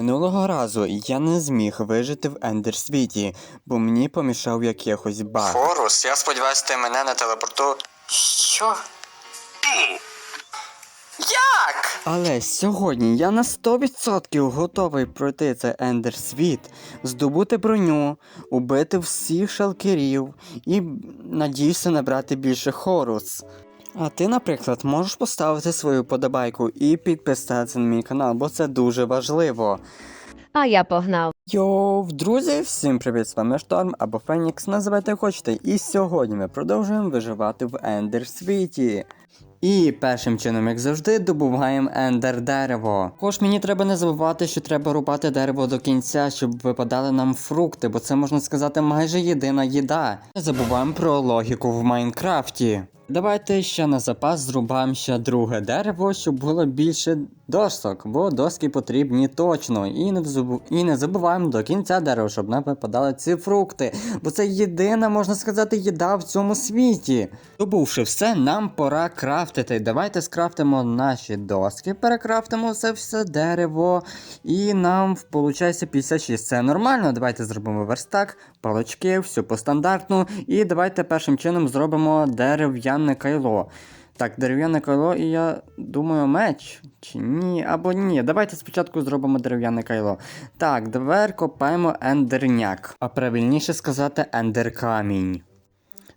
Минулого разу я не зміг вижити в ендерсвіті, бо мені помішав якихось баг. Хорус, я сподіваюся, ти мене не телепорту. Що? Як? Але сьогодні я на 100% готовий пройти цей ендерсвіт, здобути броню, убити всіх шалкерів і надіюся набрати більше хорус. А ти, наприклад, можеш поставити свою подобайку і підписатися на мій канал, бо це дуже важливо. А я погнав. Йоу, друзі, всім привіт, з вами Шторм або Фенікс, називайте як хочете. І сьогодні ми продовжуємо виживати в Ендер світі. І першим чином, як завжди, добуваємо ендер дерево. Також мені треба не забувати, що треба рубати дерево до кінця, щоб випадали нам фрукти, бо це можна сказати майже єдина їда. Не забуваємо про логіку в Майнкрафті. Давайте ще на запас зрубаємо ще друге дерево, щоб було більше досок, бо доски потрібні точно. І не, забу... і не забуваємо до кінця дерева, щоб нам випадали ці фрукти. Бо це єдина, можна сказати, їда в цьому світі. Добувши все, нам пора крафтити. Давайте скрафтимо наші доски, перекрафтимо це все дерево. І нам виходить 56. Це нормально. Давайте зробимо верстак, палички, все по стандартну. І давайте першим чином зробимо дерев'яне кайло. Так, дерев'яне кайло, і я думаю, меч. Чи ні? Або ні. Давайте спочатку зробимо дерев'яне кайло. Так, давай копаємо ендерняк. А правильніше сказати ендеркамінь.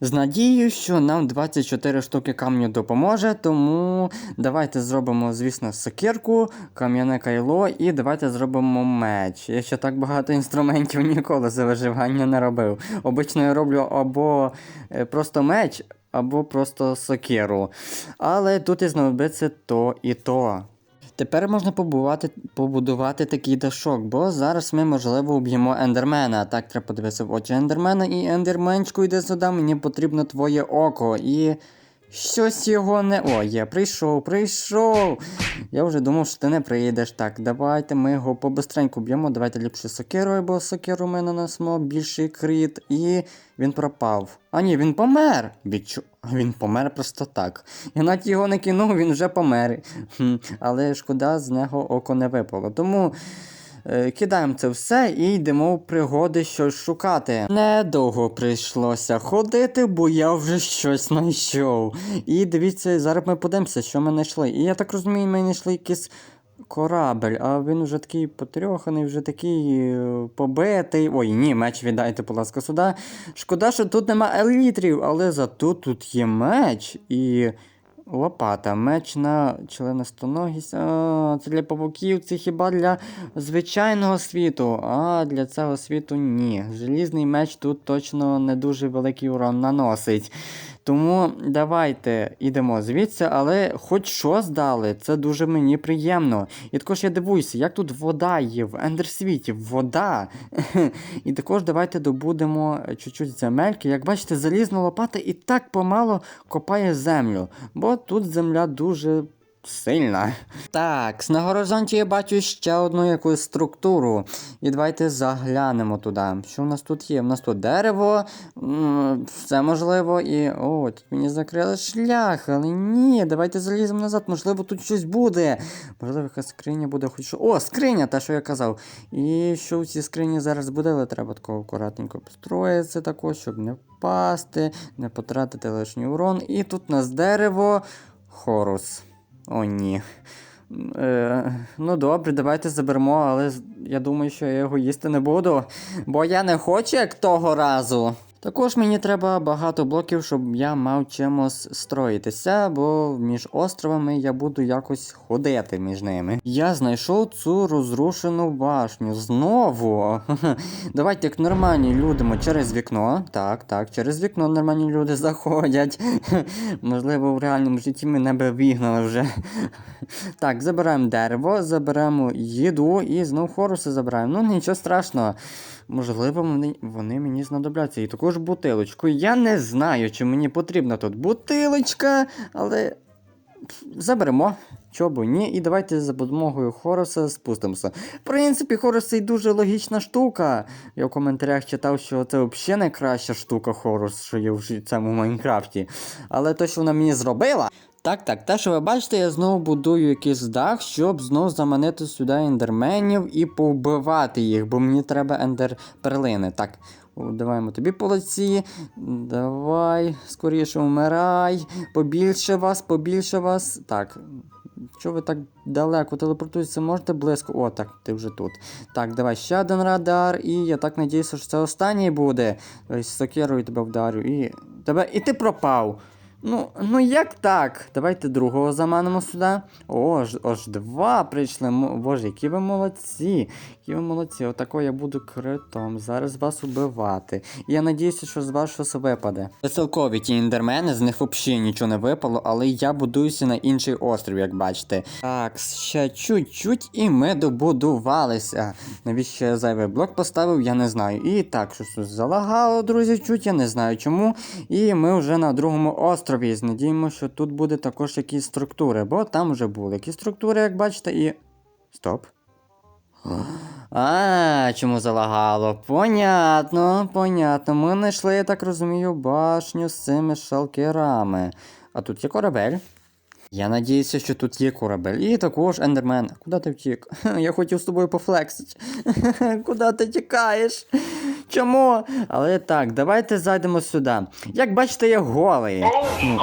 З надією, що нам 24 штуки камню допоможе, тому давайте зробимо, звісно, сокирку, кам'яне кайло і давайте зробимо меч. Я ще так багато інструментів ніколи за виживання не робив. Обично я роблю або е, просто меч, або просто сокиру. Але тут і знадобиться то і то. Тепер можна побувати, побудувати такий дашок, бо зараз ми, можливо, уб'ємо ендермена. Так, треба подивитися в очі ендермена, і ендерменчику йде сюди, мені потрібно твоє око. І щось його не. О, є, прийшов, прийшов. Я вже думав, що ти не прийдеш. Так, давайте ми його побистреньку б'ємо. Давайте ліпше сокирою, бо сокиру ми нанесемо більший кріт. І він пропав. А ні, він помер. Відчу... Він помер просто так. Я навіть його не кинув, він вже помер. Але шкода, з нього око не випало. Тому. Е, Кидаємо це все і йдемо в пригоди щось шукати. Недовго прийшлося ходити, бо я вже щось знайшов. І дивіться, зараз ми подивимося, що ми знайшли. І я так розумію, ми знайшли якийсь корабель, а він вже такий потрьоханий, вже такий е, побитий. Ой, ні, меч віддайте, будь ласка, сюди. Шкода, що тут нема елітрів, але зато тут є меч і. Лопата, меч на членостоногість. А, це для павуків, це хіба для звичайного світу. А для цього світу ні. Залізний меч тут точно не дуже великий урон наносить. Тому давайте йдемо звідси, але хоч що здали, це дуже мені приємно. І також я дивуюся, як тут вода є в ендерсвіті, вода. І також давайте добудемо чуть-чуть земельки. Як бачите, залізна лопата і так помало копає землю, бо тут земля дуже. Сильна. Так, на горизонті я бачу ще одну якусь структуру. І давайте заглянемо туди. Що в нас тут є? У нас тут дерево, все можливо, і. О, тут мені закрили шлях, але ні, давайте заліземо назад, можливо, тут щось буде. Можливо, якась скриня буде хоч що. О, скриня, те, що я казав. І що в цій скрині зараз буде, але треба такого акуратненько построїтися також, щоб не впасти, не потратити лишній урон. І тут у нас дерево. Хорус. О, ні. Е, ну добре, давайте заберемо, але я думаю, що я його їсти не буду. Бо я не хочу, як того разу. Також мені треба багато блоків, щоб я мав чимось строїтися, бо між островами я буду якось ходити між ними. Я знайшов цю розрушену башню. Знову. Давайте як нормальні люди ми через вікно. Так, так, через вікно нормальні люди заходять. Можливо, в реальному житті мене би вігнали вже. Так, забираємо дерево, заберемо їду і знов хоруси забираємо. Ну нічого страшного. Можливо, вони, мені знадобляться. І також бутилочку. Я не знаю, чи мені потрібна тут бутилочка, але заберемо. Чого ні, і давайте за допомогою Хоруса спустимося. В принципі, Хорус це й дуже логічна штука. Я в коментарях читав, що це взагалі найкраща штука Хорус, що є в цьому Майнкрафті. Але те, що вона мені зробила, Так, так, те, що ви бачите, я знову будую якийсь дах, щоб знову заманити сюди ендерменів і повбивати їх, бо мені треба ендерперлини. Так, о, даваймо тобі по лиці. Давай, скоріше вмирай. Побільше вас, побільше вас. Так. Що ви так далеко телепортуєтеся, можете близько. О, так, ти вже тут. Так, давай ще один радар, і я так надіюся, що це останній буде. Ось з тебе вдарю. І. Тебе. І ти пропав. Ну, ну як так? Давайте другого заманимо сюди. О, аж два прийшли. Боже, які ви молодці. Які ви молодці. Отако я буду критом. Зараз вас убивати. І я надіюся, що з вас щось випаде. Веселкові ті індермени, з них взагалі нічого не випало, але я будуюся на інший острів, як бачите. Так, ще чуть-чуть, і ми добудувалися. Навіщо я зайвий блок поставив, я не знаю. І так, щось залагало, друзі, чуть, я не знаю чому. І ми вже на другому острові. Надіємося, що тут буде також якісь структури, бо там вже були якісь структури, як бачите, і. Стоп. А, чому залагало? Понятно, понятно. Ми знайшли, я так розумію, башню з цими шалкерами. А тут є корабель. Я надіюся, що тут є корабель. І також ендермен. Куди ти втік? Я хотів з тобою пофлексити. Куди ти тікаєш? Чому? Але так, давайте зайдемо сюди. Як бачите, я голий. Ну, ну,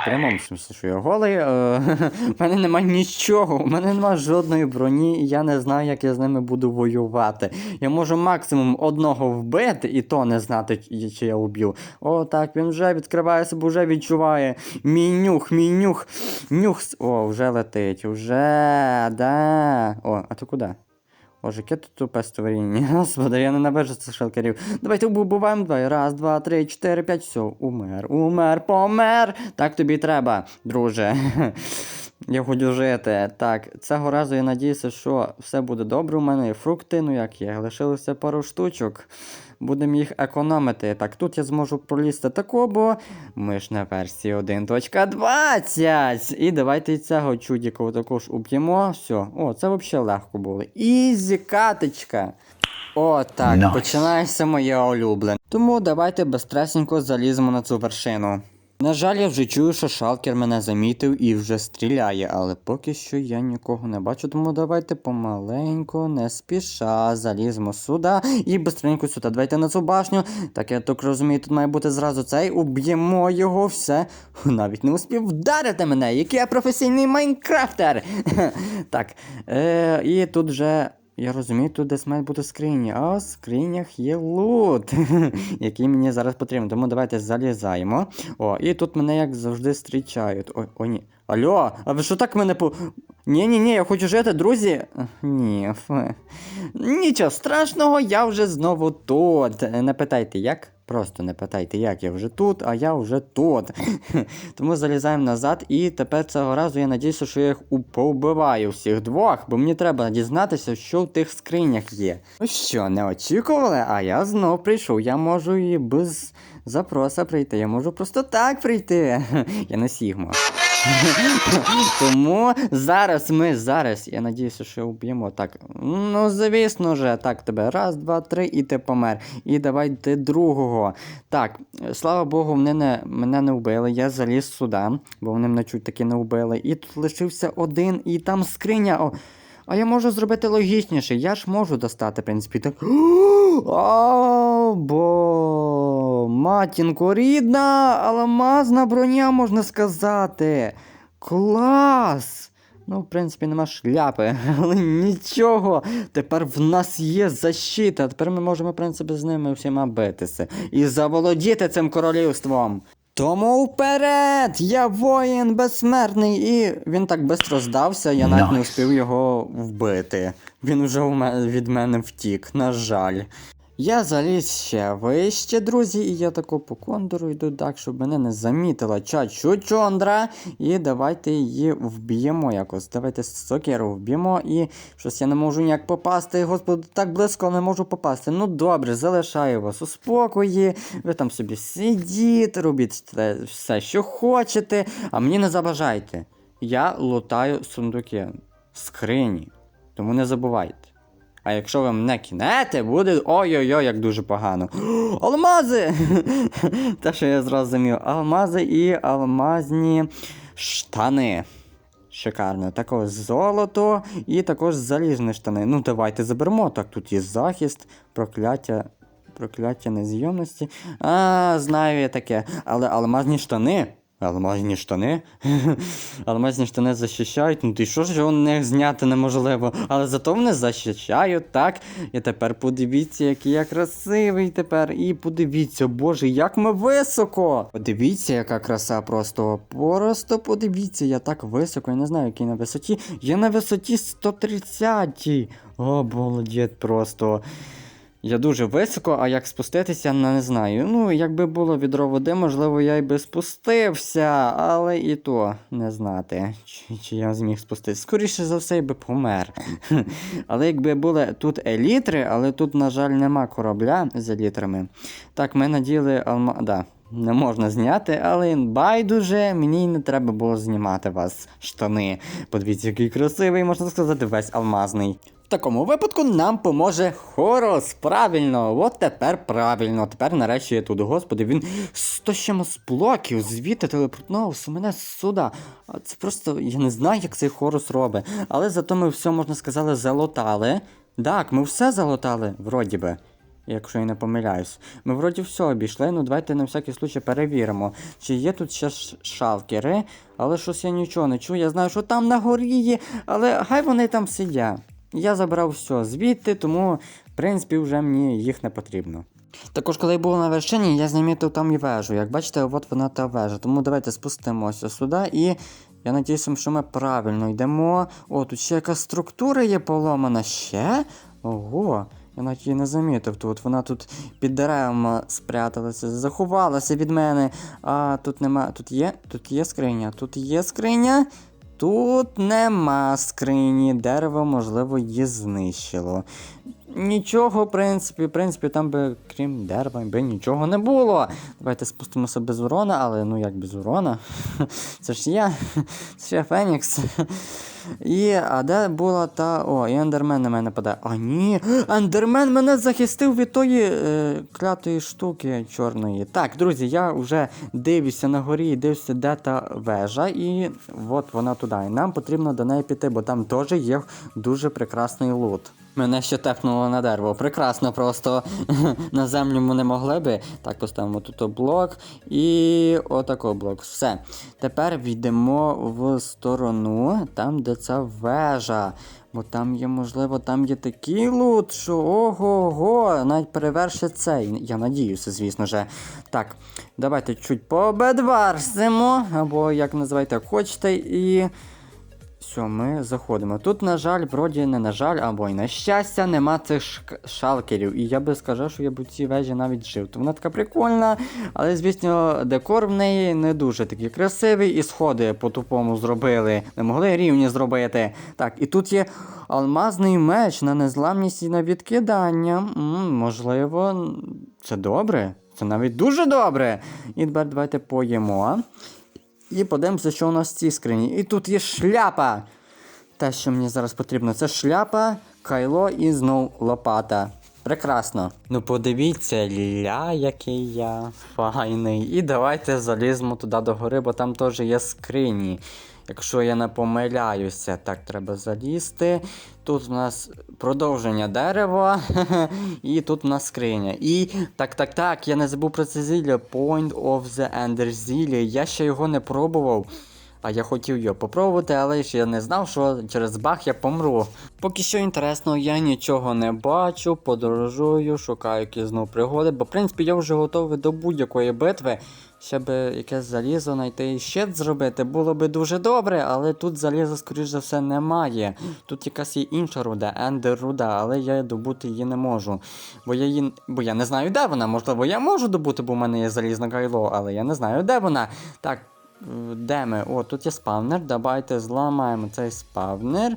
в прямому смысле, що я голий. Е, У мене немає нічого, у мене немає жодної броні, і я не знаю, як я з ними буду воювати. Я можу максимум одного вбити, і то не знати, чи я уб'ю. О, так, він вже відкриває себе, вже відчуває. Мій нюх, мій нюх. Нюх. О, вже летить, вже, да. О, а ти куди? Боже, яке тут тупе створіння. Господи, я не набежу цих шелкерів. Давайте убиваємо два. Раз, два, три, чотири, п'ять. Все, умер, умер, помер. Так тобі треба, друже. Я хочу жити. Так, цього разу я надіюся, що все буде добре. У мене є фрукти, ну як є, лишилося пару штучок. Будемо їх економити. Так, тут я зможу пролізти тако, бо ми ж на версії 1.20. І давайте і цього чудіка також уб'ємо. Все, о, це взагалі легко було. Ізі каточка. О, так, Nice. починається моє улюблене. Тому давайте безстресенько заліземо на цю вершину. На жаль, я вже чую, що шалкер мене замітив і вже стріляє, але поки що я нікого не бачу, тому давайте помаленьку, не спіша, заліземо сюди і быстренько сюди. Давайте на цю башню. Так я так розумію, тут має бути зразу цей. Уб'ємо його, все. Навіть не успів вдарити мене, який я професійний майнкрафтер. так, е, і тут вже. Я розумію, тут десь мають бути скрині, а в скринях є лут, який мені зараз потрібен. Тому давайте залізаємо. О, і тут мене як завжди зустрічають. Ой, о, ні. Алло, а ви що так мене по. Ні, ні, ні, я хочу жити, друзі. Ні. Нічого страшного, я вже знову тут. Не питайте, як? Просто не питайте, як я вже тут, а я вже тут. Тому залізаємо назад, і тепер цього разу я надіюся, що я їх повбиваю всіх двох, бо мені треба дізнатися, що в тих скринях є. Ну що, не очікували? А я знов прийшов. Я можу і без запроса прийти. Я можу просто так прийти. Я не Сігма. Тому зараз ми зараз, я надіюся, що уб'ємо. Так, ну звісно же, так тебе. Раз, два, три, і ти помер. І давайте другого. Так, слава Богу, мене не, мене не вбили. Я заліз сюди, бо вони мене чуть таки не вбили. І тут лишився один, і там скриня. О, а я можу зробити логічніше. Я ж можу достати, в принципі, так. О, бо матінко рідна, алмазна броня, можна сказати. Клас! Ну, в принципі, нема шляпи, але нічого. Тепер в нас є защита. Тепер ми можемо, в принципі, з ними всіма битися і заволодіти цим королівством. Тому вперед! Я воїн безсмертний, і він так швидко здався, я навіть не Nice. успів його вбити. Він уже від мене втік, на жаль. Я заліз ще вище, друзі, і я тако по кондору йду так, щоб мене не замітила чачу чондра. І давайте її вб'ємо якось. Давайте сокеру вб'ємо і щось я не можу ніяк попасти. Господи, так близько не можу попасти. Ну добре, залишаю вас у спокої. Ви там собі сидіть, робіть все, що хочете, а мені не забажайте. Я лутаю сундуки, скрині. Тому не забувайте. А якщо ви мене кінете, буде ой-ой-ой, як дуже погано. Алмази! Те, що я зрозумів. Алмази і алмазні штани. Шикарно. Також золото і також залізні штани. Ну, давайте заберемо. Так, тут є захист, прокляття. Прокляття незйомності. А, знаю я таке. Але алмазні штани. Алмазні штани. Алмазні штани захищають. Ну ти що ж у них зняти неможливо? Але зато вони захищають, так. І тепер подивіться, який я красивий тепер. І подивіться, боже, як ми високо! Подивіться, яка краса просто. Просто подивіться, я так високо, я не знаю, який на висоті. Я на висоті 130. О, молодець просто. Я дуже високо, а як спуститися, не знаю. Ну, якби було відро води, можливо, я й би спустився, але і то не знати, чи, чи я зміг спуститися. Скоріше за все, я би помер. Але якби були тут елітри, але тут, на жаль, нема корабля з елітрами. Так, ми наділи алма. Да. Не можна зняти, але байдуже, мені не треба було знімати вас штани. Подивіться, який красивий, можна сказати, весь алмазний. Такому випадку нам поможе Хорос. Правильно, от тепер правильно. Тепер нарешті я тут. Господи, він 100 чимось блоків звідти телепортнувся мене сюди. Це просто я не знаю, як цей Хорос робить. Але зато ми все, можна сказати, залутали. Так, ми все залутали, вроді би. Якщо я не помиляюсь. Ми вроді все обійшли, ну давайте на всякий случай перевіримо. Чи є тут ще шалкери, але щось я нічого не чую. Я знаю, що там на горі є, але хай вони там сидять. Я забрав все звідти, тому, в принципі, вже мені їх не потрібно. Також, коли я був на вершині, я замітив там і вежу. Як бачите, от вона та вежа. Тому давайте спустимося сюди і. Я надіюся, що ми правильно йдемо. О, тут ще якась структура є поломана. Ще? Ого. Я навіть її не замітив тут. Вона тут під деревами спряталася, заховалася від мене. А тут нема. Тут є? Тут є скриня. Тут є скриня. Тут нема скрині. Дерево, можливо, її знищило. Нічого, в принципі, в принципі, там би, крім дерева, би нічого не було. Давайте спустимося без урона, але ну як без урона? Це ж я, це ж я Фенікс. І, а де була та. О, і ендермен на мене падає. А ні, ендермен мене захистив від тої е, клятої штуки чорної. Так, друзі, я вже дивлюся на горі і дивлюся, де та вежа, і от вона туди. І нам потрібно до неї піти, бо там теж є дуже прекрасний лут. Мене ще тепнуло на дерево. Прекрасно, просто на землю ми не могли би. Так, поставимо тут блок і отако блок. Все. Тепер війдемо в сторону, там, де ця вежа. Бо там є, можливо, там є такий лут, що ого-го, навіть перевершить цей. Я надіюся, звісно же. Так, давайте чуть победварсимо, або як називайте, хочете, і. Все, ми заходимо. Тут, на жаль, вроді не на жаль, або й на щастя, нема цих шалкерів. І я би сказав, що я б у цій вежі навіть жив. То вона така прикольна, але, звісно, декор в неї не дуже такий красивий, і сходи по-тупому зробили. Не могли рівні зробити. Так, і тут є алмазний меч на незламність і на відкидання. М, можливо, це добре. Це навіть дуже добре. І тепер давайте поїмо. І подивимося, що у нас в цій скрині. І тут є шляпа. Те, що мені зараз потрібно, це шляпа, кайло і знов лопата. Прекрасно. Ну подивіться, ля, який я файний. І давайте заліземо туди до гори, бо там теж є скрині. Якщо я не помиляюся, так треба залізти. Тут у нас продовження дерева, і тут у нас скриня. І так, так, так, я не забув про це зілля. Point of the Ender зілля. Я ще його не пробував. А я хотів його попробувати, але ж я не знав, що через баг я помру. Поки що інтересно, я нічого не бачу, подорожую, шукаю якісь знову пригоди, бо в принципі я вже готовий до будь-якої битви. Щоб якесь залізо знайти і щит зробити, було би дуже добре, але тут заліза, скоріш за все, немає. Тут якась є інша руда, ендер руда, але я добути її не можу. Бо я її. Бо я не знаю, де вона. Можливо, я можу добути, бо в мене є залізне кайло, але я не знаю, де вона. Так, де ми? О, тут є спавнер. Давайте зламаємо цей спавнер.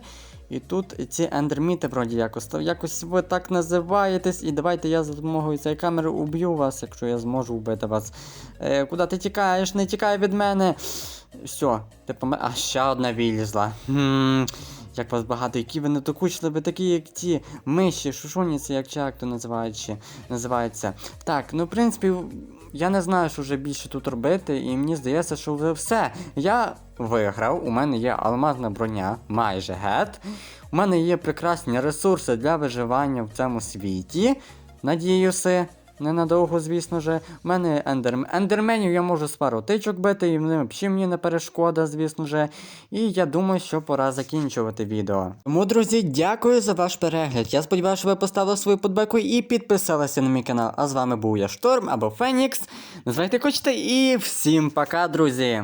І тут ці ендерміти вроді якось. Якось ви так називаєтесь. І давайте я за допомогою цієї камери уб'ю вас, якщо я зможу вбити вас. Е, куди ти тікаєш? Не тікай від мене. Все, ти помер. А ще одна вилізла. Хм, як вас багато, які ви недокучливі, такі, як ті миші, шушуніці, як чи то називають, чи- називається. Так, ну в принципі, я не знаю, що вже більше тут робити, і мені здається, що вже все. Я виграв, у мене є алмазна броня, майже гет. У мене є прекрасні ресурси для виживання в цьому світі. Надіюся. Ненадовго, звісно же. в мене ендерм... ендерменів я можу з пару тичок бити, і взагалі мені не перешкода, звісно же. І я думаю, що пора закінчувати відео. Тому, друзі, дякую за ваш перегляд. Я сподіваюся, що ви поставили свою подбеку і підписалися на мій канал. А з вами був я Шторм або Фенікс. Називайте хочете і всім пока, друзі!